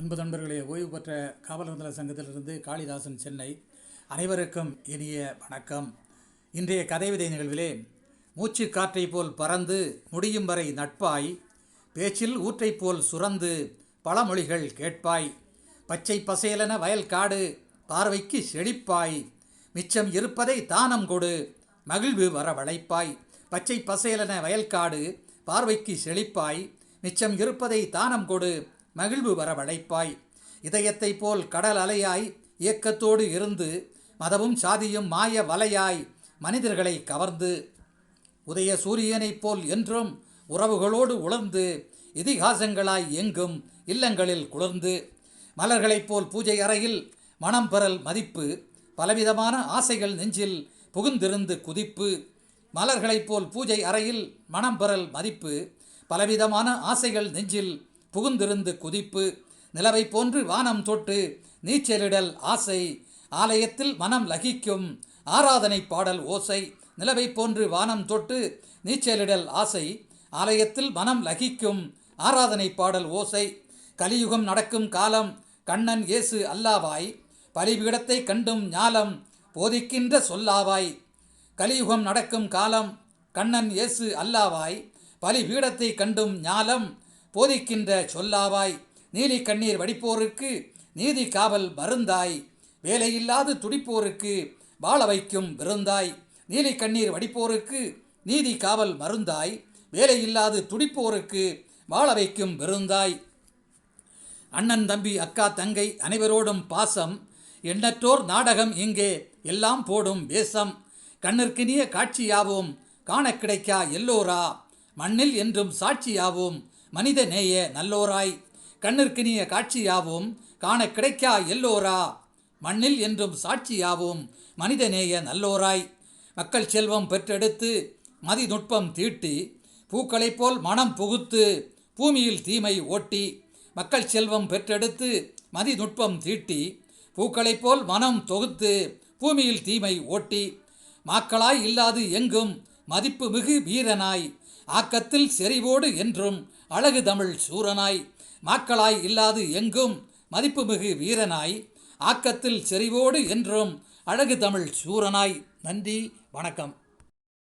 அன்பு நண்பர்களே ஓய்வு பெற்ற காவலர் சங்கத்திலிருந்து காளிதாசன் சென்னை. அனைவருக்கும் இனிய வணக்கம். இன்றைய கதைவிதை நிகழ்விலே மூச்சு காற்றைப் போல் பறந்து முடியும் வரை நட்பாய் பேச்சில் ஊற்றைப் போல் சுரந்து பழமொழிகள் கேட்பாய் பச்சை பசேலென வயல் காடு பார்வைக்கு செழிப்பாய் மிச்சம் இருப்பதை தானம் கொடு மகிழ்வு வரவழைப்பாய் பச்சை பசேலென வயல்காடு பார்வைக்கு செழிப்பாய் மிச்சம் இருப்பதை தானம் கொடு மகிழ்வு வரவழைப்பாய். இதயத்தைப் போல் கடல் அலையாய் இயக்கத்தோடு இருந்து மதமும் சாதியும் மாய வலையாய் மனிதர்களை கவர்ந்து உதய சூரியனைப் போல் என்றும் உறவுகளோடு உணர்ந்து இதிகாசங்களாய் எங்கும் இல்லங்களில் குளிர்ந்து மலர்களைப் போல் பூஜை அறையில் மனம் பெறல் மதிப்பு பலவிதமான ஆசைகள் நெஞ்சில் புகுந்திருந்து குதிப்பு மலர்களைப் போல் பூஜை அறையில் மனம் பெறல் மதிப்பு பலவிதமான ஆசைகள் நெஞ்சில் புகுந்திருந்து குதிப்பு நிலவை போன்று வானம் தொட்டு நீச்சலிடல் ஆசை ஆலயத்தில் மனம் லகிக்கும் ஆராதனை பாடல் ஓசை நிலவை போன்று வானம் தொட்டு நீச்சலிடல் ஆசை ஆலயத்தில் மனம் லகிக்கும் ஆராதனை பாடல் ஓசை கலியுகம் நடக்கும் காலம் கண்ணன் இயேசு அல்லாவாய் பலிபீடத்தை கண்டும் ஞாலம் போதிக்கின்ற சொல்லாவாய் கலியுகம் நடக்கும் காலம் கண்ணன் இயேசு அல்லாவாய் பலிபீடத்தை கண்டும் ஞாலம் போதிக்கின்ற சொல்லாவாய். நீலி கண்ணீர் வடிப்போருக்கு நீதி காவல் மருந்தாய் வேலையில்லாது துடிப்போருக்கு வாழ வைக்கும் விருந்தாய். நீலி கண்ணீர் வடிப்போருக்கு நீதி காவல் மருந்தாய். வேலையில்லாது துடிப்போருக்கு வாழ வைக்கும் விருந்தாய். அண்ணன் தம்பி அக்கா தங்கை அனைவரோடும் பாசம். எண்ணற்றோர் நாடகம் இங்கே எல்லாம் போடும் வேஷம். கண்ணிற்கினிய காட்சியாவோம். காண கிடைக்கா எல்லோரா? மண்ணில் என்றும் சாட்சியாவோம். மனித நேய நல்லோராய். கண்ணிற்கினிய காட்சியாவும் காண கிடைக்கா எல்லோரா. மண்ணில் என்றும் சாட்சியாவோம் மனிதநேய நல்லோராய். மக்கள் செல்வம் பெற்றெடுத்து மதிநுட்பம் தீட்டி பூக்களைப் போல் மனம் புகுத்து பூமியில் தீமை ஓட்டி மக்கள் செல்வம் பெற்றெடுத்து மதிநுட்பம் தீட்டி பூக்களைப் போல் மனம் தொகுத்து பூமியில் தீமை ஓட்டி மாக்களாய் இல்லாது எங்கும் மதிப்பு மிகு வீரனாய். ஆக்கத்தில் செறிவோடு என்றும் அழகு தமிழ் சூரனாய். மாக்களாய் இல்லாது எங்கும் மதிப்புமிகு வீரனாய். ஆக்கத்தில் செறிவோடு என்றும் அழகு தமிழ் சூரனாய். நன்றி வணக்கம்.